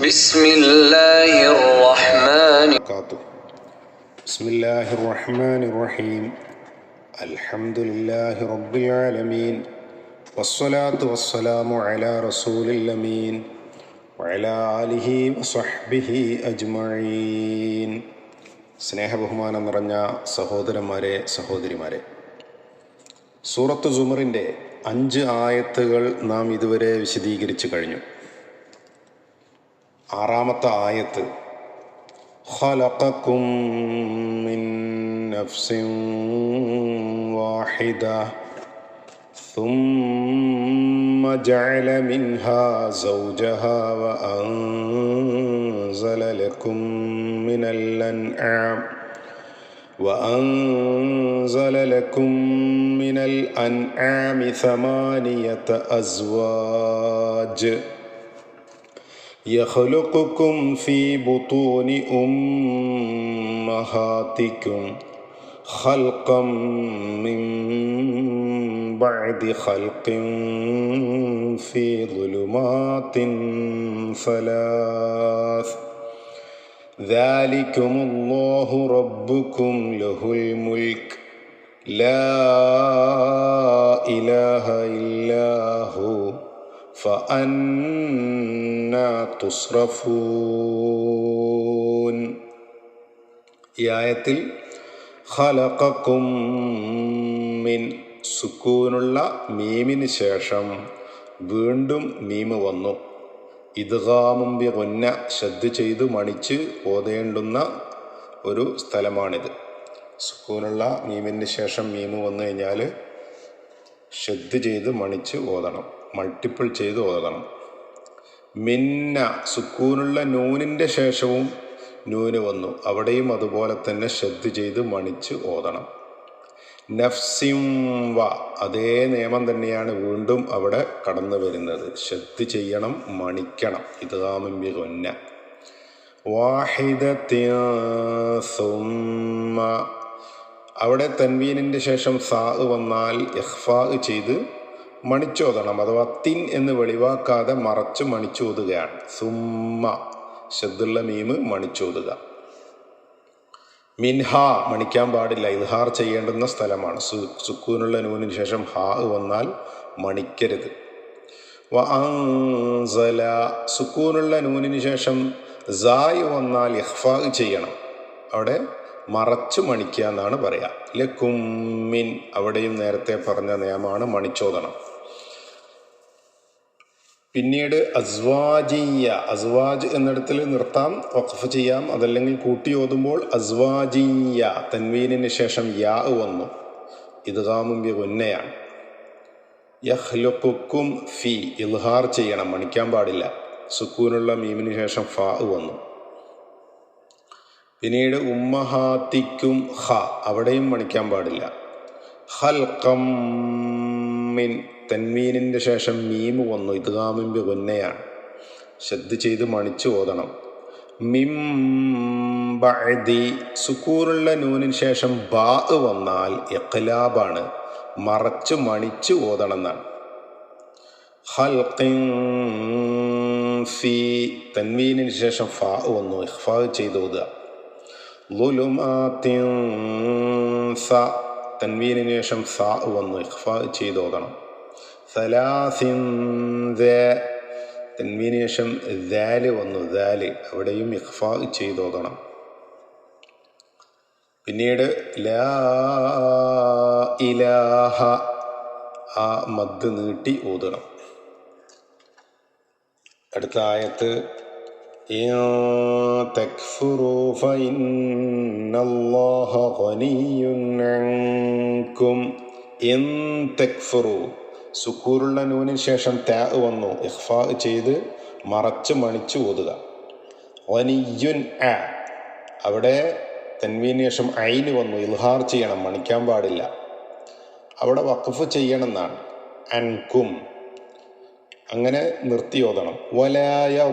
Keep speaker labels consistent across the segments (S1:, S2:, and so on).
S1: بسم الله الرحمن
S2: وبركاته بسم الله الرحمن الرحيم الحمد لله رب العالمين والصلاة والسلام على رسول الأمين وعلى آله وصحبه أجمعين സ്നേഹബഹുമാനം നിറഞ്ഞ സഹോദരന്മാരെ സഹോദരിമാരെ സൂറത്ത് സുമറിൻ്റെ അഞ്ച് ആയത്തുകൾ നാം ഇതുവരെ വിശദീകരിച്ചു കഴിഞ്ഞു ആറാമത്തെ ആയത്ത് خلقكم من نفس واحدة ثم جعل منها زوجها وأنزل لكم من الأنعام وأنزل لكم من الأنعام ثمانية أزواج يخلقكم في بطون أمهاتكم خلقا من بعد خلق في ظلمات ثلاث. ذلكم الله ربكم له الملك. لا إله إلا هو. فأنا تصرفون ഈ ആയത്തിൽ ഖലഖക്കും മിൻ സുക്കൂനുള്ള മീമിന് ശേഷം വീണ്ടും മീമ് വന്നു ഇദ്ഗാമുംബി കൊന്ന ശ്രദ്ധ ചെയ്തു മണിച്ച് ഓതേണ്ടുന്ന ഒരു സ്ഥലമാണിത് സുക്കൂനുള്ള മീമിന് ശേഷം മീമ് വന്നു കഴിഞ്ഞാൽ ശ്രദ്ധ ചെയ്ത് മണിച്ച് ഓതണം മൾട്ടിപ്പിൾ ചെയ്ത് ഓതണം മിന്ന സുക്കൂനുള്ള നൂനിന്റെ ശേഷവും നൂന് വന്നു. അവിടെയും അതുപോലെ തന്നെ ശ്രദ്ധ ചെയ്ത് മണിച്ച് ഓതണം. നഫ്സിം വ അതേ നിയമം തന്നെയാണ് വീണ്ടും അവിടെ കടന്നു വരുന്നത്. ശ്രദ്ധ ചെയ്യണം മണിക്കണം. ഇത് കാമുമ്പി കൊന്ന വാഹിദ അവിടെ തൻവീനിന്റെ ശേഷം സാ വന്നാൽ എഹ്ഫാ ചെയ്ത് മണിച്ചോതണം അഥവാ തിൻ എന്ന് വെളിവാക്കാതെ മറച്ച് മണിച്ചോതുകയാണ്. സുമ്മ. ശബ്ദുള്ള മീമ് മണിച്ചോതുക. മിൻഹ. മണിക്കാൻ പാടില്ല. ഇൽഹാർ ചെയ്യേണ്ടുന്ന സ്ഥലമാണ്. സു സുക്കൂനുള്ള നൂനിന് ശേഷം ഹാ വന്നാൽ മണിക്കരുത്. വ അൻസല. സുക്കൂനുള്ള നൂനിന് ശേഷം സായ് വന്നാൽ ഇഹ്ഫാ ചെയ്യണം. അവിടെ മറച്ചു മണിക്കുക എന്നാണ് പറയുക ലക്കുമ്മിൻ അവിടെയും നേരത്തെ പറഞ്ഞ നിയമമാണ് മണിച്ചോദനം പിന്നീട് അസ്വാജീയ അസ്വാജ് എന്നിടത്തിൽ നിർത്താം വഖഫ് ചെയ്യാം അതല്ലെങ്കിൽ കൂട്ടി ഓതുമ്പോൾ അസ്വാജീയ തൻവീനിന് ശേഷം യാ വന്നു. ഇത് കാമുമ്പി ഉന്നയാണ് യഹ്ലുക്കും ഫി ഇൽഹാർ ചെയ്യണം മണിക്കാൻ പാടില്ല. സുക്കൂനുള്ള മീമിന് ശേഷം ഫാ വന്നു. പിന്നീട് ഉമ്മഹാത്തിക്കും ഹ അവിടെയും മണിക്കാൻ പാടില്ല. ഹൽക്കം മിൻ തൻമീനിന്റെ ശേഷം മീമ് വന്നു. ഇത് കാമിമ്പ് ശ്രദ്ധ ചെയ്ത് മണിച്ചു ഓതണം. മിം ബഅദി സുക്കൂറുള്ള നൂനിന് ശേഷം ബാ വന്നാൽ എഖലാബാണ് മറച്ച് മണിച്ച് ഓതണം എന്നാണ് ഹൽക്കിൻ ഫി ശേഷം ഫാ വന്നു. ഇഹ്ഫാ ചെയ്ത് ഓതുക. ലുലുമാത്തിൻ സ തൻവീനിന് ശേഷം സ വന്നു. ഇഹ്ഫാ ചെയ്ത് ഓതണം. സലാസിൻ ദാൽ വന്നു ദാൽ. അവിടെയും ഇഖ്ഫാ ചെയ്തോതണം പിന്നീട് ലാ ഇലാഹ. ആ മദ് നീട്ടി ഓതണം അടുത്ത ആയത്ത് സുക്കൂറുള്ള നൂനിന് ശേഷം ത്യാ വന്നു. ഇഹ്ഫാ ചെയ്ത് മറച്ച് മണിച്ച് ഓതുക. വനിയുൻ ആ അവിടെ തൻവീന് ശേഷം ഐന് വന്നു. ഇൽഹാർ ചെയ്യണം. മണിക്കാൻ പാടില്ല. അവിടെ വഖഫ് ചെയ്യണം എന്നാണ് അൻകും. അങ്ങനെ നിർത്തി ഓതണം. വലായ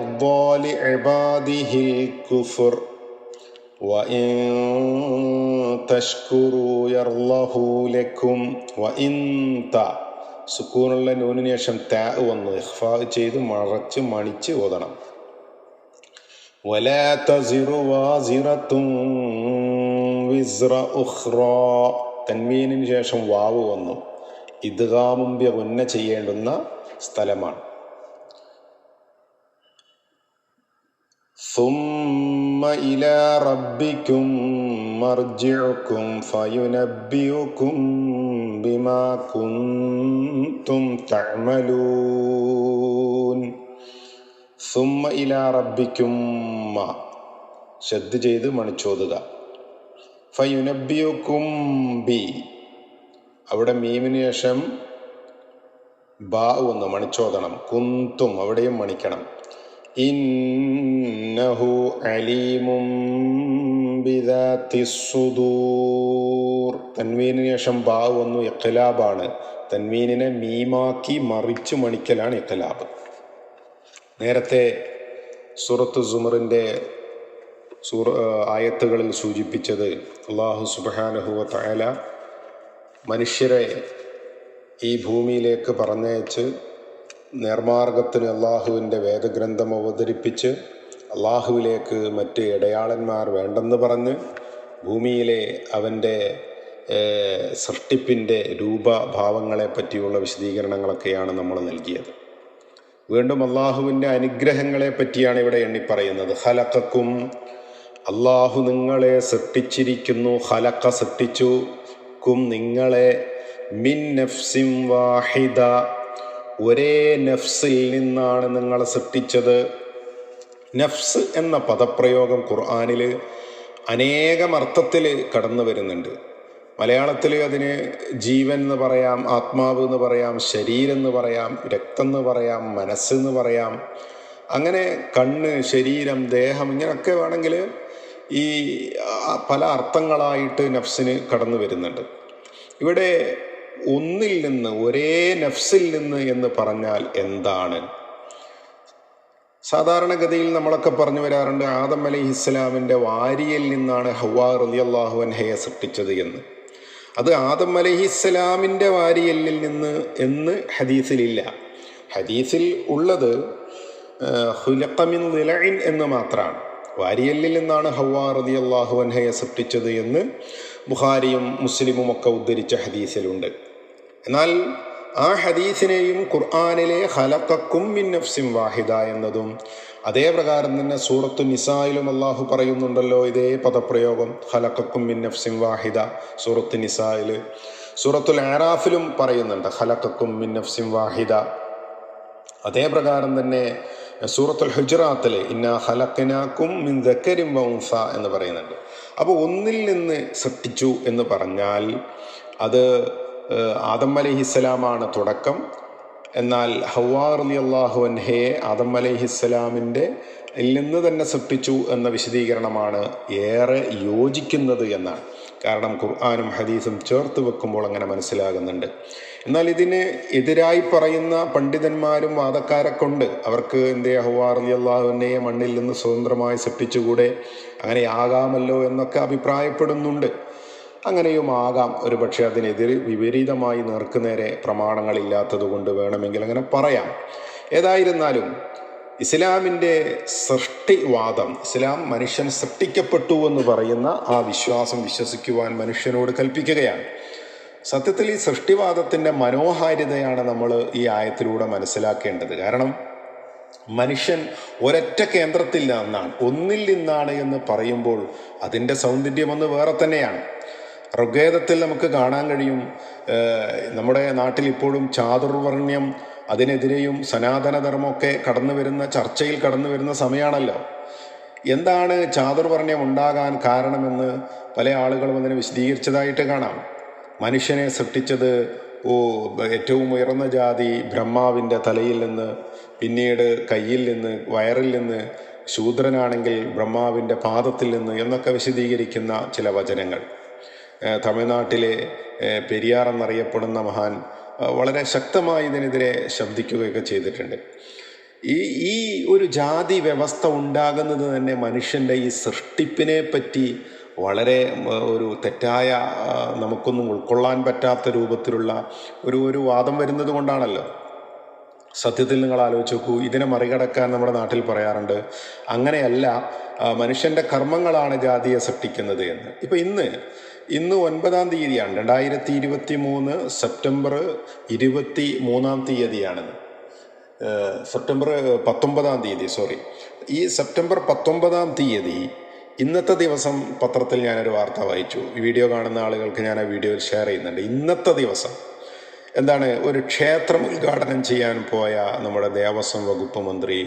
S2: സുക്കൂണുള്ള നൂനിന് ശേഷം താ വന്ന്. ഇഹ്ഫാ ചെയ്ത് മറച്ച് മണിച്ച് ഓതണം. തന്മീനിന് ശേഷം വാവ് വന്നു. ഇദ്ഗാമുംബ്യ ഉന്ന ചെയ്യേണ്ടുന്ന സ്ഥലമാണ്. ثم إلى ربكم مرجعكم فينبئكم بما كنتم تعملون ثم إلى ربكم ശ്രദ്ധ ചെയ്ത് മണിച്ചോതുക ഫയുനബിയുക്കും ബി അവിടെ മീമിന് ശേഷം ബാ ഒന്ന് മണിച്ചോദണം കുന്തും അവിടെയും മണിക്കണം ഇന്നഹു അലീമും ബിദാത്തി സുദൂർ. തൻവീനിന് ശേഷം ബാ വന്നു ഇഖ്ലാബാണ്. തൻവീനിനെ മീമാക്കി മറിച്ചു മണിക്കലാണ് ഇഖ്ലാബ്. നേരത്തെ സൂറത്ത് സുമറിന്റെ സൂറ ആയത്തുകളിൽ സൂചിപ്പിച്ചത് അള്ളാഹു സുബാനഹുവ തയാല മനുഷ്യരെ ഈ ഭൂമിയിലേക്ക് പറഞ്ഞയച്ച് നേർമാർഗത്തിന് അള്ളാഹുവിന്റെ വേദഗ്രന്ഥം അവതരിപ്പിച്ച് അള്ളാഹുവിലേക്ക് മറ്റ് ഇടയാളന്മാർ വേണ്ടെന്ന് പറഞ്ഞ് ഭൂമിയിലെ അവന്റെ സൃഷ്ടിപ്പിന്റെ രൂപഭാവങ്ങളെ പറ്റിയുള്ള വിശദീകരണങ്ങളൊക്കെയാണ് നമ്മൾ നൽകിയത്. വീണ്ടും അള്ളാഹുവിന്റെ അനുഗ്രഹങ്ങളെ പറ്റിയാണ് ഇവിടെ എണ്ണിപ്പറയുന്നത്. ഹലക്കും അള്ളാഹു നിങ്ങളെ സൃഷ്ടിച്ചിരിക്കുന്നു ഹലക്ക സൃഷ്ടിച്ചു കും നിങ്ങളെ മിൻ നഫ്സിം വാഹിദ ഒരേ നഫ്സിൽ നിന്നാണ് നിങ്ങളെ സൃഷ്ടിച്ചത്. നഫ്സ് എന്ന പദപ്രയോഗം ഖുർആാനിൽ അനേകം അർത്ഥത്തിൽ കടന്നു വരുന്നുണ്ട്. മലയാളത്തിൽ അതിന് ജീവൻ എന്ന് പറയാം ആത്മാവ് എന്ന് പറയാം ശരീരം എന്ന് പറയാം രക്തം എന്ന് പറയാം മനസ്സ് എന്ന് പറയാം. അങ്ങനെ കണ്ണ് ശരീരം ദേഹം ഇങ്ങനെയൊക്കെ വേണമെങ്കിൽ ഈ പല അർത്ഥങ്ങളായിട്ട് നഫ്സിന് കടന്നു വരുന്നുണ്ട്. ഇവിടെ ഒന്നിൽ നിന്ന് ഒരേ നഫ്സിൽ നിന്ന് എന്ന് പറഞ്ഞാൽ എന്താണ്? സാധാരണഗതിയിൽ നമ്മളൊക്കെ പറഞ്ഞു വരാറുണ്ട് ആദം അലി ഇസ്ലാമിന്റെ വാരിയിൽ നിന്നാണ് ഹവാ റലി അള്ളാഹു അൻഹയെ സൃഷ്ടിച്ചത് എന്ന്. അത് ആദം അലഹി ഇസ്ലാമിന്റെ വാരിയലിൽ നിന്ന് എന്ന് ഹദീസിലില്ല. ഹദീസിൽ ഉള്ളത് ഹുലക്കമിൻ നിലയിൻ എന്ന് മാത്രമാണ്. വാരിയലിൽ നിന്നാണ് ഹവാ റലി അള്ളാഹു അൻഹയെ സൃഷ്ടിച്ചത് എന്ന് ബുഖാരിയും മുസ്ലിമും ഒക്കെ ഉദ്ധരിച്ച ഹദീസിലുണ്ട്. എന്നാൽ ആ ഹദീസിനെയും ഖുർആാനിലെ ഹലക്കക്കും മിൻ നഫ്സിം വാഹിദ എന്നതും അതേ പ്രകാരം തന്നെ സൂറത്തു നിസായിലും അള്ളാഹു പറയുന്നുണ്ടല്ലോ ഇതേ പദപ്രയോഗം ഹലക്കക്കും മിൻ നഫ്സിം വാഹിദ സൂറത്ത് നിസായിൽ സൂറത്തുൽ ആറാഫിലും പറയുന്നുണ്ട് ഹലക്കക്കും മിൻ നഫ്സിം വാഹിദ. അതേ പ്രകാരം തന്നെ സൂറത്തുൽ ഹുജറാത്തിൽ ഇന്ന ഹലക്കനാക്കും മിൻ ദക്കരിം വൗസ എന്ന് പറയുന്നുണ്ട്. അപ്പോൾ ഒന്നിൽ നിന്ന് സൃഷ്ടിച്ചു എന്ന് പറഞ്ഞാൽ അത് ആദം അലഹിസ്സലാമാണ് തുടക്കം. എന്നാൽ ഹവാർ അലി അള്ളാഹു അൻഹയെ ആദം അലഹിസ്സലാമിന്റെ നിന്ന് തന്നെ സൃഷ്ടിച്ചു എന്ന വിശദീകരണമാണ് ഏറെ യോജിക്കുന്നത് എന്നാണ്. കാരണം ഖുർആാനും ഹദീസും ചേർത്ത് വെക്കുമ്പോൾ അങ്ങനെ മനസ്സിലാകുന്നുണ്ട്. എന്നാൽ ഇതിന് എതിരായി പറയുന്ന പണ്ഡിതന്മാരും വാദക്കാരൊക്കെ ഉണ്ട് അവർക്ക് എന്തേ ഹവാർ അലി അള്ളാഹുവിനെ മണ്ണിൽ നിന്ന് സ്വതന്ത്രമായി സൃഷ്ടിച്ചുകൂടെ? അങ്ങനെ ആകാമല്ലോ എന്നൊക്കെ അഭിപ്രായപ്പെടുന്നുണ്ട്. അങ്ങനെയും ആകാം. ഒരു പക്ഷേ അതിനെതിരെ വിപരീതമായി നേർക്കുനേരെ പ്രമാണങ്ങളില്ലാത്തത് കൊണ്ട് വേണമെങ്കിൽ അങ്ങനെ പറയാം. ഏതായിരുന്നാലും ഇസ്ലാമിന്റെ സൃഷ്ടിവാദം ഇസ്ലാം മനുഷ്യൻ സൃഷ്ടിക്കപ്പെട്ടു എന്ന് പറയുന്ന ആ വിശ്വാസം വിശ്വസിക്കുവാൻ മനുഷ്യനോട് കൽപ്പിക്കുകയാണ്. സത്യത്തിൽ ഈ സൃഷ്ടിവാദത്തിന്റെ മനോഹാരിതയാണ് നമ്മൾ ഈ ആയത്തിലൂടെ മനസ്സിലാക്കേണ്ടത്. കാരണം മനുഷ്യൻ ഒരൊറ്റ കേന്ദ്രത്തിൽ നിന്നാണ് ഒന്നിൽ നിന്നാണ് എന്ന് പറയുമ്പോൾ അതിന്റെ സൗന്ദര്യമൊന്ന് വേറെ തന്നെയാണ്. ഋഗ്വേദത്തിൽ നമുക്ക് കാണാൻ കഴിയും നമ്മുടെ നാട്ടിൽ ഇപ്പോഴും ചാതുർവർണ്യം അതിനെതിരെയും സനാതനധർമ്മമൊക്കെ കടന്നു വരുന്ന ചർച്ചയിൽ കടന്നു വരുന്ന സമയമാണല്ലോ എന്താണ് ചാതുർവർണ്യം ഉണ്ടാകാൻ കാരണമെന്ന് പല ആളുകളും അതിനെ വിശദീകരിച്ചതായിട്ട് കാണാം. മനുഷ്യനെ സൃഷ്ടിച്ചത് ഓ ഏറ്റവും ഉയർന്ന ജാതി ബ്രഹ്മാവിന്റെ തലയിൽ നിന്ന് പിന്നീട് കയ്യിൽ നിന്ന് വയറിൽ നിന്ന് ശൂദ്രനാണെങ്കിൽ ബ്രഹ്മാവിന്റെ പാദത്തിൽ നിന്ന് എന്നൊക്കെ വിശദീകരിക്കുന്ന ചില വചനങ്ങൾ. തമിഴ്നാട്ടിലെ പെരിയാർ എന്നറിയപ്പെടുന്ന മഹാൻ വളരെ ശക്തമായി ഇതിനെതിരെ ശബ്ദിക്കുകയൊക്കെ ചെയ്തിട്ടുണ്ട്. ഈ ഈ ഒരു ജാതി വ്യവസ്ഥ ഉണ്ടാകുന്നത് തന്നെ മനുഷ്യന്റെ ഈ സൃഷ്ടിപ്പിനെ പറ്റി വളരെ ഒരു തെറ്റായ നമുക്കൊന്നും ഉൾക്കൊള്ളാൻ പറ്റാത്ത രൂപത്തിലുള്ള ഒരു ഒരു വാദം വരുന്നത് കൊണ്ടാണല്ലോ. സത്യത്തിൽ നിങ്ങൾ ആലോചിച്ച് നോക്കൂ ഇതിനെ മറികടക്കാൻ നമ്മുടെ നാട്ടിൽ പറയാറുണ്ട് അങ്ങനെയല്ല മനുഷ്യന്റെ കർമ്മങ്ങളാണ് ജാതിയെ സൃഷ്ടിക്കുന്നത് എന്ന്. ഇപ്പം ഇന്ന് ഇന്ന് ഒൻപതാം തീയതിയാണ് രണ്ടായിരത്തി ഇരുപത്തി മൂന്ന് സെപ്റ്റംബർ ഇരുപത്തി മൂന്നാം തീയതിയാണിത് സെപ്റ്റംബർ പത്തൊമ്പതാം തീയതി സോറി. ഈ സെപ്റ്റംബർ പത്തൊമ്പതാം തീയതി ഇന്നത്തെ ദിവസം പത്രത്തിൽ ഞാനൊരു വാർത്ത വായിച്ചു. വീഡിയോ കാണുന്ന ആളുകൾക്ക് ഞാൻ ആ വീഡിയോയിൽ ഷെയർ ചെയ്യുന്നുണ്ട്. ഇന്നത്തെ ദിവസം എന്താണ് ഒരു ക്ഷേത്രം ഉദ്ഘാടനം ചെയ്യാൻ പോയ നമ്മുടെ ദേവസ്വം വകുപ്പ് മന്ത്രി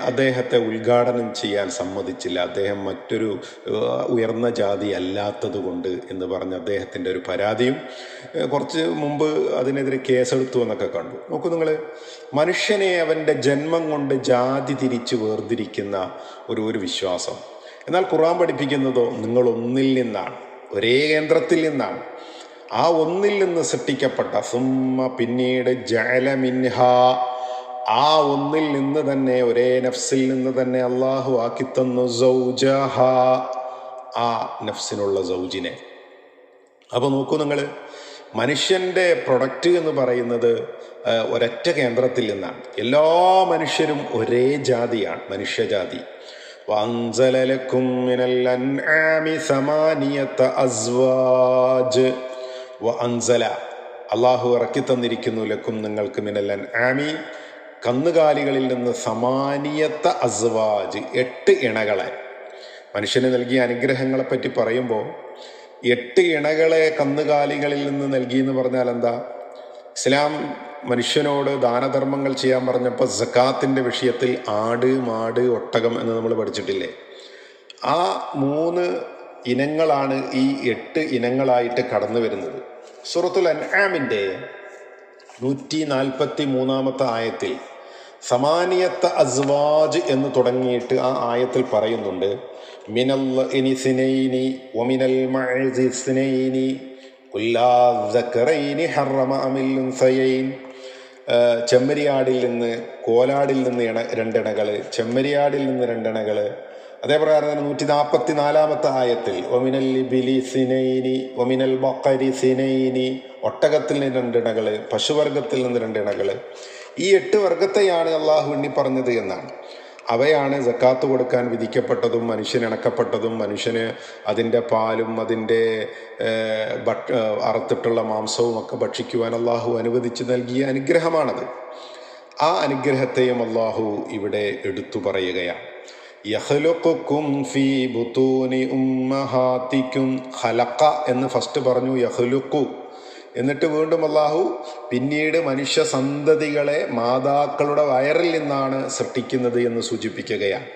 S2: അദ്ദേഹത്തെ ഉദ്ഘാടനം ചെയ്യാൻ സമ്മതിച്ചില്ല. അദ്ദേഹം മറ്റൊരു ഉയർന്ന ജാതി അല്ലാത്തത് കൊണ്ട് എന്ന് പറഞ്ഞ അദ്ദേഹത്തിന്റെ ഒരു പരാതിയും കുറച്ച് മുമ്പ് അതിനെതിരെ കേസെടുത്തു എന്നൊക്കെ കണ്ടു. നോക്കൂ നിങ്ങൾ മനുഷ്യനെ അവന്റെ ജന്മം കൊണ്ട് ജാതി തിരിച്ച് വേർതിരിക്കുന്ന ഒരു ഒരു വിശ്വാസം. എന്നാൽ ഖുറാൻ പഠിപ്പിക്കുന്നതോ നിങ്ങളൊന്നിൽ നിന്നാണ്. ഒരേ കേന്ദ്രത്തിൽ നിന്നാണ്. ആ ഒന്നിൽ നിന്ന് സൃഷ്ടിക്കപ്പെട്ട സുമ്മ പിന്നീട് ജലമിൻഹ ആ ഒന്നിൽ നിന്ന് തന്നെ ഒരേ നഫ്സിൽ നിന്ന് തന്നെ അള്ളാഹു ആക്കി തന്നു സൗജഹ ആ നഫ്സിനുള്ള സൗജിനെ. അപ്പോൾ നോക്കൂ നിങ്ങൾ മനുഷ്യന്റെ പ്രൊഡക്റ്റ് എന്ന് പറയുന്നത് ഒരൊറ്റ കേന്ദ്രത്തിൽ നിന്നാണ്. എല്ലാ മനുഷ്യരും ഒരേ ജാതിയാണ് മനുഷ്യജാതി. മിനൽ അൻആമി സമാനിയത വഅൻസല. അള്ളാഹു ഇറക്കി തന്നിരിക്കുന്നു ലക്കും നിങ്ങൾക്ക് മിനല്ലൻ ആമീൻ. കന്നുകാലികളിൽ നിന്ന് സമാനിയത്ത അസ്വാജ് എട്ട് ഇണകളെ. മനുഷ്യന് നൽകിയ അനുഗ്രഹങ്ങളെ പറ്റി പറയുമ്പോൾ എട്ട് ഇണകളെ കന്നുകാലികളിൽ നിന്ന് നൽകി എന്ന് പറഞ്ഞാൽ എന്താ? ഇസ്ലാം മനുഷ്യനോട് ദാനധർമ്മങ്ങൾ ചെയ്യാൻ പറഞ്ഞപ്പോൾ സക്കാത്തിന്റെ വിഷയത്തിൽ ആട് മാട് ഒട്ടകം എന്ന് നമ്മൾ പഠിച്ചിട്ടില്ലേ? ആ മൂന്ന് ഇനങ്ങളാണ് ഈ എട്ട് ഇനങ്ങളായിട്ട് കടന്നു വരുന്നത് സൂറത്തുൽ അൻആമിന്റെ നൂറ്റി നാൽപ്പത്തി മൂന്നാമത്തെ ആയത്തിൽ സമാനിയത്ത അസ്വാജ് എന്ന് തുടങ്ങിയിട്ട് ആ ആയത്തിൽ പറയുന്നുണ്ട്. മിനൽ ഇനിസിനൈനി ഒമിനൽ മഅസിസ്നൈനി കുല്ലാ ദക്കറൈനി ഹറമ ഉൻസയൈൻ. ചെമ്മരിയാടിൽ നിന്ന് കോലാടിൽ നിന്ന് ഇണ രണ്ടിണകൾ ചെമ്മരിയാടിൽ നിന്ന് രണ്ടിണകൾ അതേപ്രകാരം തന്നെ നൂറ്റി നാൽപ്പത്തി നാലാമത്തെ ആയത്തിൽ ഒമിനൽ ബിലി സിനൈനി ഒമിനൽ ബക്കരി സിനൈനി ഒട്ടകത്തിൽ നിന്ന് രണ്ടിണകൾ പശുവർഗത്തിൽ നിന്ന് രണ്ടിണകൾ ഈ എട്ട് വർഗത്തെയാണ് അള്ളാഹു എണ്ണി പറഞ്ഞത് എന്നാണ്. അവയാണ് ജക്കാത്ത് കൊടുക്കാൻ വിധിക്കപ്പെട്ടതും മനുഷ്യന് ഇണക്കപ്പെട്ടതും മനുഷ്യന് അതിന്റെ പാലും അതിന്റെ അറുത്തിട്ടുള്ള മാംസവും ഒക്കെ ഭക്ഷിക്കുവാൻ അള്ളാഹു അനുവദിച്ച് നൽകിയ അനുഗ്രഹമാണത്. ആ അനുഗ്രഹത്തെയും അള്ളാഹു ഇവിടെ എടുത്തു പറയുകയാണ്. യഹ്ലുക്കും ഫീ ബുത്തൂനി ഉമ്മഹാത്തിക്കും ഖലഖ എന്ന് ഫസ്റ്റ് പറഞ്ഞു യഹ്ലുക്കു എന്നിട്ട് വീണ്ടും അള്ളാഹു പിന്നീട് മനുഷ്യ സന്തതികളെ മാതാക്കളുടെ വയറിൽ നിന്നാണ് സൃഷ്ടിക്കുന്നത് എന്ന് സൂചിപ്പിക്കുകയാണ്.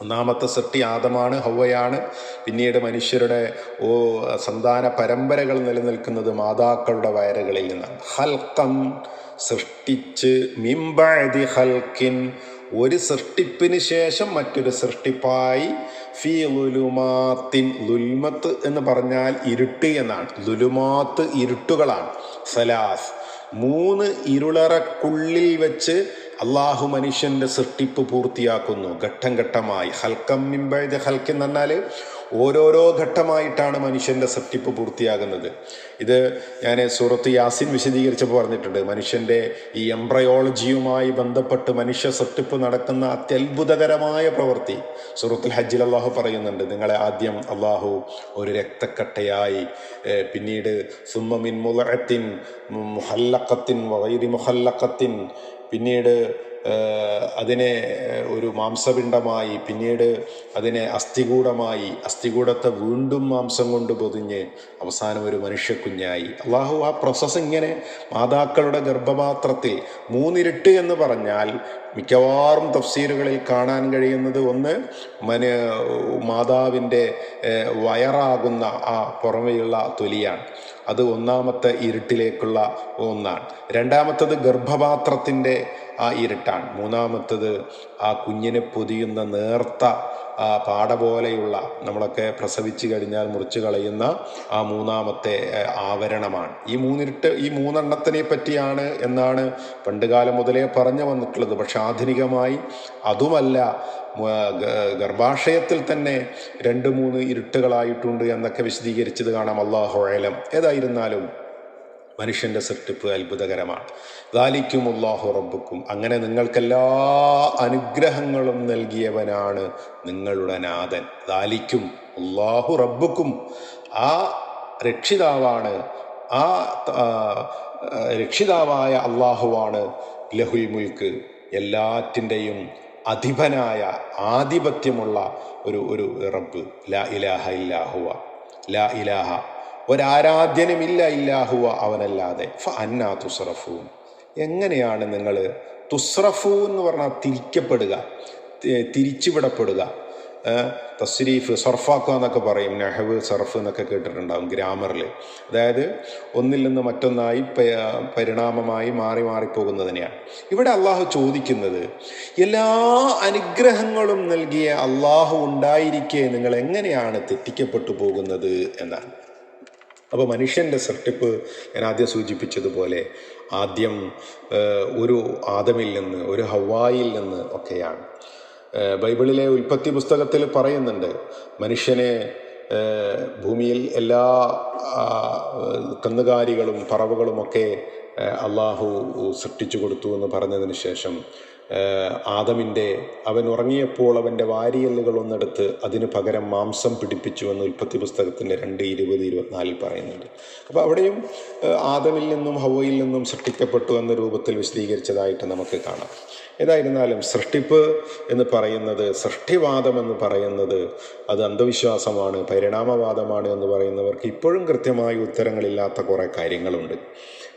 S2: ഒന്നാമത്തെ സൃഷ്ടി ആദമാണ് ഹൗവയാണ്. പിന്നീട് മനുഷ്യരുടെ ഓ സന്താന പരമ്പരകൾ നിലനിൽക്കുന്നത് മാതാക്കളുടെ വയറുകളിൽ നിന്നാണ്. ഹൽക്കം സൃഷ്ടിച്ച് മിംബഴതി ഹൽക്കിൻ ഒരു സൃഷ്ടിപ്പിന് ശേഷം മറ്റൊരു സൃഷ്ടിപ്പായി ഫി ലുലുമാത്തിൻ ലുൽമത്ത് എന്ന് പറഞ്ഞാൽ ഇരുട്ട് എന്നാണ്. ലുലുമാത്ത് ഇരുട്ടുകളാണ്. സലാസ്. മൂന്ന് ഇരുളറക്കുള്ളിൽ വെച്ച് അള്ളാഹു മനുഷ്യന്റെ സൃഷ്ടിപ്പ് പൂർത്തിയാക്കുന്നു. ഘട്ടം ഘട്ടമായി. ഹൽക്കം മിമ്പഴുത് ഹൽക്കെന്ന് പറഞ്ഞാൽ ഓരോരോ ഘട്ടമായിട്ടാണ് മനുഷ്യന്റെ സൃഷ്ടിപ്പ് പൂർത്തിയാകുന്നത്. ഇത് ഞാൻ സൂറത്ത് യാസിൻ വിശദീകരിച്ചപ്പോൾ പറഞ്ഞിട്ടുണ്ട്. മനുഷ്യന്റെ ഈ എംബ്രയോളജിയുമായി ബന്ധപ്പെട്ട് മനുഷ്യ സൃഷ്ടിപ്പ് നടക്കുന്ന അത്യത്ഭുതകരമായ പ്രവൃത്തി. സൂറത്തുൽ ഹജ്ജിൽ അള്ളാഹു പറയുന്നുണ്ട് നിങ്ങളെ ആദ്യം അള്ളാഹു ഒരു രക്തക്കട്ടയായി പിന്നീട് സുമ്മമിൻ മുലത്തിൻ മുഹല്ലക്കത്തിൻ വൈരി മുഹല്ലക്കത്തിൻ പിന്നീട് അതിനെ ഒരു മാംസപിണ്ഡമായി പിന്നീട് അതിനെ അസ്ഥികൂടമായി അസ്ഥികൂടത്തെ വീണ്ടും മാംസം കൊണ്ട് പൊതിഞ്ഞ് അവസാനം ഒരു മനുഷ്യക്കുഞ്ഞായി. അള്ളാഹു ആ പ്രോസസ്സ് ഇങ്ങനെ മാതാക്കളുടെ ഗർഭപാത്രത്തിൽ മൂന്നിരട്ട് എന്ന് പറഞ്ഞാൽ മിക്കവാറും തഫ്സീലുകളിൽ കാണാൻ കഴിയുന്നത് ഒന്ന് മന മാതാവിന്റെ വയറാകുന്ന ആ പുറമെയുള്ള തൊലിയാണ്. അത് ഒന്നാമത്തെ ഇരുട്ടിലേക്കുള്ള ഒന്നാണ്. രണ്ടാമത്തത് ഗർഭപാത്രത്തിന്റെ ആ ഇരുട്ടാണ്. മൂന്നാമത്തത് ആ കുഞ്ഞിനെ പൊതിയുന്ന നേർത്ത പാട പോലെയുള്ള നമ്മളൊക്കെ പ്രസവിച്ചു കഴിഞ്ഞാൽ മുറിച്ചു കളയുന്ന ആ മൂന്നാമത്തെ ആവരണമാണ്. ഈ മൂന്നിരുട്ട് ഈ മൂന്നെണ്ണത്തിനെ പറ്റിയാണ് എന്നാണ് പണ്ടുകാലം മുതലേ പറഞ്ഞു വന്നിട്ടുള്ളത്. പക്ഷെ ആധുനികമായി അതുമല്ല ഗർഭാശയത്തിൽ തന്നെ രണ്ട് മൂന്ന് ഇരുട്ടുകളായിട്ടുണ്ട് എന്നൊക്കെ വിശദീകരിച്ചത് കാണാം. അള്ളാഹു അലം. ഏതായിരുന്നാലും മനുഷ്യന്റെ സൃഷ്ടിപ്പ് അത്ഭുതകരമാണ്. ദാലിക്കും അള്ളാഹു റബ്ബുക്കും അങ്ങനെ നിങ്ങൾക്കെല്ലാ അനുഗ്രഹങ്ങളും നൽകിയവനാണ് നിങ്ങളുടെ നാഥൻ. ദാലിക്കും അള്ളാഹു റബ്ബുക്കും ആ രക്ഷിതാവാണ് ആ, രക്ഷിതാവായ അള്ളാഹുവാണ് ലഹുൽ മുൽക്ക്. എല്ലാറ്റിന്റെയും അധിപനായ ആധിപത്യമുള്ള ഒരു ഒരു റബ്ബ്. ലാ ഇലാഹ ഇല്ലാഹുവ. ലാ ഇലാഹ ഒരാരാധ്യനുമില്ല ഇല്ലാഹുവ അവനല്ലാതെ. ഫ അന്നാ തുസ്രഫൂൻ എങ്ങനെയാണ് നിങ്ങൾ തുസ്രഫു എന്ന് പറഞ്ഞാൽ തിരിക്കപ്പെടുക തിരിച്ചുവിടപ്പെടുക? തസ്രീഫ് സർഫാക്കുക എന്നൊക്കെ പറയും നെഹവ് സർഫ് എന്നൊക്കെ കേട്ടിട്ടുണ്ടാകും ഗ്രാമറിൽ അതായത് ഒന്നിൽ നിന്ന് മറ്റൊന്നായി പരിണാമമായി മാറി മാറി പോകുന്നതിനെയാണ് ഇവിടെ അള്ളാഹു ചോദിക്കുന്നത് എല്ലാ അനുഗ്രഹങ്ങളും നൽകിയ അള്ളാഹു ഉണ്ടായിരിക്കെ നിങ്ങൾ എങ്ങനെയാണ് തെറ്റിക്കപ്പെട്ടു പോകുന്നത് എന്നാണ്. അപ്പോൾ മനുഷ്യന്റെ സൃഷ്ടിപ്പ് ഞാൻ ആദ്യം സൂചിപ്പിച്ചതുപോലെ ആദ്യം ഒരു ആദമിൽ നിന്ന് ഒരു ഹവായിൽ നിന്ന് ഒക്കെയാണ്. ബൈബിളിലെ ഉൽപ്പത്തി പുസ്തകത്തിൽ പറയുന്നുണ്ട് മനുഷ്യനെ ഭൂമിയിൽ എല്ലാ കന്നുകാലികളും പറവകളുമൊക്കെ അള്ളാഹു സൃഷ്ടിച്ചു കൊടുത്തു എന്ന് പറഞ്ഞതിന് ശേഷം ആദമിന്റെ അവൻ ഉറങ്ങിയപ്പോൾ അവന്റെ വാരിയല്ലുകൾ ഒന്നെടുത്ത് അതിന് പകരം മാംസം പിടിപ്പിച്ചു എന്ന് ഉൽപ്പത്തി പുസ്തകത്തിന്റെ രണ്ട് ഇരുപത് ഇരുപത്തിനാലിൽ പറയുന്നുണ്ട്. അപ്പോൾ അവിടെയും ആദമിൽ നിന്നും ഹവയിൽ നിന്നും സൃഷ്ടിക്കപ്പെട്ടു എന്ന രൂപത്തിൽ വിശദീകരിച്ചതായിട്ട് നമുക്ക് കാണാം. ഏതായിരുന്നാലും സൃഷ്ടിപ്പ് എന്ന് പറയുന്നത് സൃഷ്ടിവാദം എന്ന് പറയുന്നത് അത് അന്ധവിശ്വാസമാണ് പരിണാമവാദമാണ് എന്ന് പറയുന്നവർക്ക് ഇപ്പോഴും കൃത്യമായ ഉത്തരങ്ങളില്ലാത്ത കുറേ കാര്യങ്ങളുണ്ട്.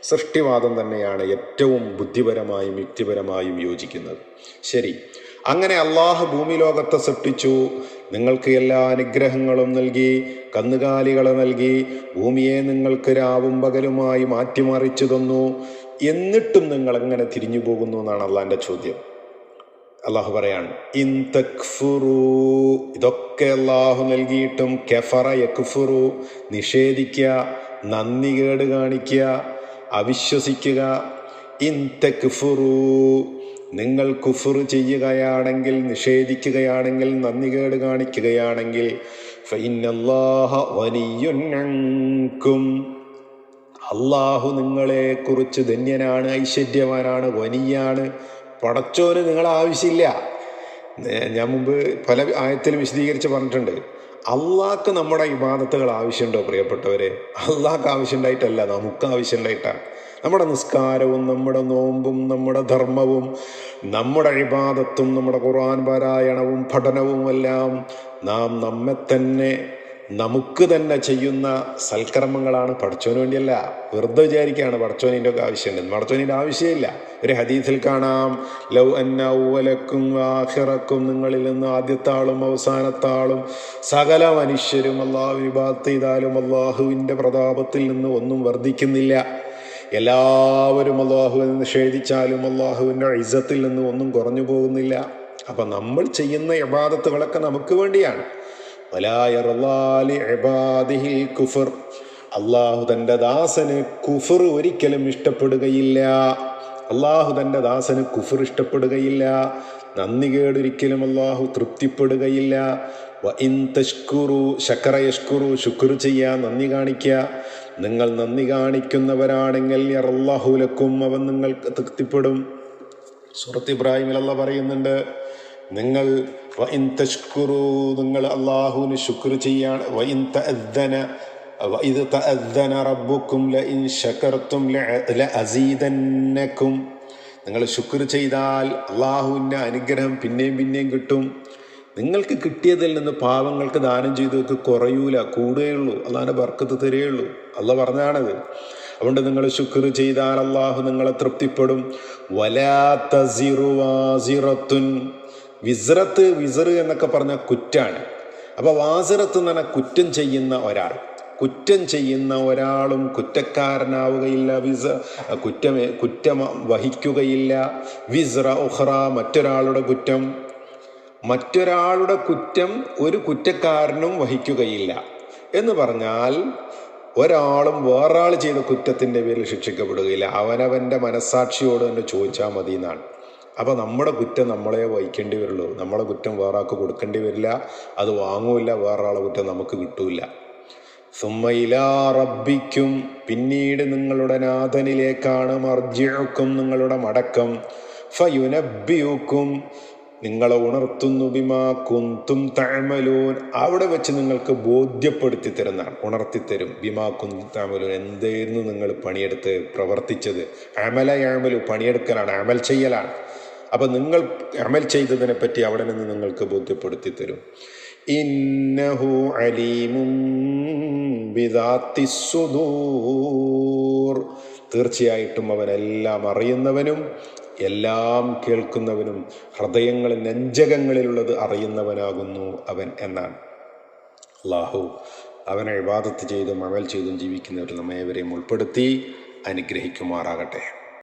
S2: സൃഷ്ടിവാദം തന്നെയാണ് ഏറ്റവും ബുദ്ധിപരമായും യുക്തിപരമായും യോജിക്കുന്നത്. ശരി അങ്ങനെ അള്ളാഹു ഭൂമി ലോകത്തെ സൃഷ്ടിച്ചു. നിങ്ങൾക്ക് എല്ലാ അനുഗ്രഹങ്ങളും നൽകി കന്നുകാലികളെ നൽകി ഭൂമിയെ നിങ്ങൾക്ക് രാവും പകലുമായി മാറ്റിമറിച്ചു തന്നു. എന്നിട്ടും നിങ്ങൾ എങ്ങനെ തിരിഞ്ഞു പോകുന്നു എന്നാണ് അള്ളാഹിന്റെ ചോദ്യം. അള്ളാഹു പറയാണ് ഇൻ തക്ഫുറു ഇതൊക്കെ അള്ളാഹു നൽകിയിട്ടും കെഫറ യക്ഫുറു നിഷേധിക്കുക നന്ദി കേട് കാണിക്കുക അവിശ്വസിക്കുക. ഇൻ തക്ഫുറു നിങ്ങൾ കുഫുർ ചെയ്യുകയാണെങ്കിൽ നിഷേധിക്കുകയാണെങ്കിൽ നന്ദി കേട് കാണിക്കുകയാണെങ്കിൽ അള്ളാഹു നിങ്ങളെ കുറിച്ച് ധന്യനാണ് ഐശ്വര്യവാനാണ് വനിയാണ്. പടച്ചോന് നിങ്ങളെ ആവശ്യമില്ല. ഞാൻ മുമ്പ് പല ആയത്തിലും വിശദീകരിച്ച് പറഞ്ഞിട്ടുണ്ട്. അള്ളാഹ്ക്ക് നമ്മുടെ ഇബാദത്തുകൾ ആവശ്യമുണ്ടോ പ്രിയപ്പെട്ടവരെ? അള്ളാഹ്ക്ക് ആവശ്യമുണ്ടായിട്ടല്ല നമുക്ക് ആവശ്യമുണ്ടായിട്ടാണ്. നമ്മുടെ നിസ്കാരവും നമ്മുടെ നോമ്പും നമ്മുടെ ധർമ്മവും നമ്മുടെ ഇബാദത്തും നമ്മുടെ ഖുർആൻ പാരായണവും പഠനവും എല്ലാം നാം നമ്മെ തന്നെ നമുക്ക് തന്നെ ചെയ്യുന്ന സൽക്കർമ്മങ്ങളാണ് പഠിച്ചോന് വേണ്ടിയല്ല. വെറുതെ വിചാരിക്കുകയാണ് പഠിച്ചോനിന്റെ ഒക്കെ ആവശ്യമുണ്ട് പഠിച്ചോനിന്റെ ആവശ്യമില്ല. ഒരു ഹദീസിൽ കാണാം. ലൗ അന്ന ആഹിറക്കും നിങ്ങളിൽ നിന്ന് ആദ്യത്തെ ആളും അവസാനത്തെ ആളും സകല മനുഷ്യരും അള്ളാഹു വിഭാഗത്ത് ചെയ്താലും അള്ളാഹുവിന്റെ പ്രതാപത്തിൽ നിന്ന് ഒന്നും വർദ്ധിക്കുന്നില്ല. എല്ലാവരും അള്ളാഹുവിനെ നിഷേധിച്ചാലും അള്ളാഹുവിന്റെ ഇസത്തിൽ നിന്ന് ഒന്നും കുറഞ്ഞു പോകുന്നില്ല. അപ്പം നമ്മൾ ചെയ്യുന്ന ഇബാദത്തുകളൊക്കെ നമുക്ക് വേണ്ടിയാണ്. കുഫർ. അള്ളാഹു തന്റെ ദാസന് കുഫർ ഒരിക്കലും ഇഷ്ടപ്പെടുകയില്ല. അള്ളാഹു തന്റെ ദാസന് കുഫർ ഇഷ്ടപ്പെടുകയില്ല. നന്ദി കേടൊരിക്കലും അള്ളാഹു തൃപ്തിപ്പെടുകയില്ല. തഷ്കുറു ശക്കറ യഷ്കുറു ശുക്ർ നന്ദി കാണിക്കുക നിങ്ങൾ നന്ദി കാണിക്കുന്നവരാണെങ്കിൽ അള്ളാഹുലക്കും അവൻ നിങ്ങൾക്ക് തൃപ്തിപ്പെടും. സുഹൃത്ത് അല്ല പറയുന്നുണ്ട് നിങ്ങൾ വഇൻ തഷ്കുറു നിങ്ങൾ അള്ളാഹുവിന് ശുക്ർ ചെയ്യാണ്. വൈൻ തഅദ്ദന വഇദ് തഅദ്ദന റബ്ബുക്കും ലഇൻ ല ലഅസീദന്നക്കും നിങ്ങൾ ശുക്ർ ചെയ്താൽ അള്ളാഹുവിന്റെ അനുഗ്രഹം പിന്നെയും പിന്നെയും കിട്ടും. നിങ്ങൾക്ക് കിട്ടിയതിൽ നിന്ന് പാവങ്ങൾക്ക് ദാനം ചെയ്തവർക്ക് കുറയൂല കൂടുകയുള്ളൂ അള്ളാഹിന്റെ ബർക്കത്ത് തരികയുള്ളൂ അല്ല പറഞ്ഞാണത്. അതുകൊണ്ട് നിങ്ങൾ ശുക്ർ ചെയ്താൽ അള്ളാഹു നിങ്ങളെ തൃപ്തിപ്പെടും. വലാത്തസിറുവാസിറത്തുൻ വിസ്രത്ത് വിസർ എന്നൊക്കെ പറഞ്ഞ കുറ്റാണ്. അപ്പോൾ വാസിറത്ത് എന്ന് പറഞ്ഞാൽ കുറ്റം ചെയ്യുന്ന ഒരാൾ. കുറ്റം ചെയ്യുന്ന ഒരാളും കുറ്റക്കാരനാവുകയില്ല. വിസ കുറ്റം കുറ്റം വഹിക്കുകയില്ല. വിസ്ര ഉഹ്റ മറ്റൊരാളുടെ കുറ്റം. മറ്റൊരാളുടെ കുറ്റം ഒരു കുറ്റക്കാരനും വഹിക്കുകയില്ല. എന്ന് പറഞ്ഞാൽ ഒരാളും വേറൊരാൾ ചെയ്ത കുറ്റത്തിന്റെ പേരിൽ ശിക്ഷിക്കപ്പെടുകയില്ല. അവനവന്റെ മനസ്സാക്ഷിയോട് തന്നെ ചോദിച്ചാൽ മതി എന്നാണ് അപ്പോൾ നമ്മുടെ കുറ്റം നമ്മളെ വഹിക്കേണ്ടി വരുള്ളൂ. നമ്മുടെ കുറ്റം വേറെ ആൾക്ക് കൊടുക്കേണ്ടി വരില്ല. അത് വാങ്ങൂല വേറൊരാളെ കുറ്റം നമുക്ക് കിട്ടൂല സുമ്മയിലാ റബ്ബിക്കും പിന്നീട് നിങ്ങളുടെ നാഥനിലേക്കാണ് മർജിഴക്കും നിങ്ങളുടെ മടക്കം. ഫയുനബ്ബിയുക്കും നിങ്ങളെ ഉണർത്തുന്നു ബിമാ കുന്തും തഴമലൂൻ അവിടെ വെച്ച് നിങ്ങൾക്ക് ബോധ്യപ്പെടുത്തി തരുന്നതാണ് ഉണർത്തിത്തരും. ബിമാ കുന്തും തഴമലൂൻ എന്തായിരുന്നു നിങ്ങൾ പണിയെടുത്ത് പ്രവർത്തിച്ചത്? അമല അമലു പണിയെടുക്കലാണ്. അമൽ ചെയ്യലാണ്. അപ്പം നിങ്ങൾ അമൽ ചെയ്തതിനെ പറ്റി അവിടെ നിന്ന് നിങ്ങൾക്ക് ബോധ്യപ്പെടുത്തി തരും. ഇന്നഹു അലീമും തീർച്ചയായിട്ടും അവനെല്ലാം അറിയുന്നവനും എല്ലാം കേൾക്കുന്നവനും ഹൃദയങ്ങളിൽ നെഞ്ചകങ്ങളിലുള്ളത് അറിയുന്നവനാകുന്നു അവൻ എന്നാണ്. അള്ളാഹു അവനെ ഇബാദത്ത് ചെയ്തും അമൽ ചെയ്തും ജീവിക്കുന്നവർ നമ്മേവരെയും ഉൾപ്പെടുത്തി അനുഗ്രഹിക്കുമാറാകട്ടെ.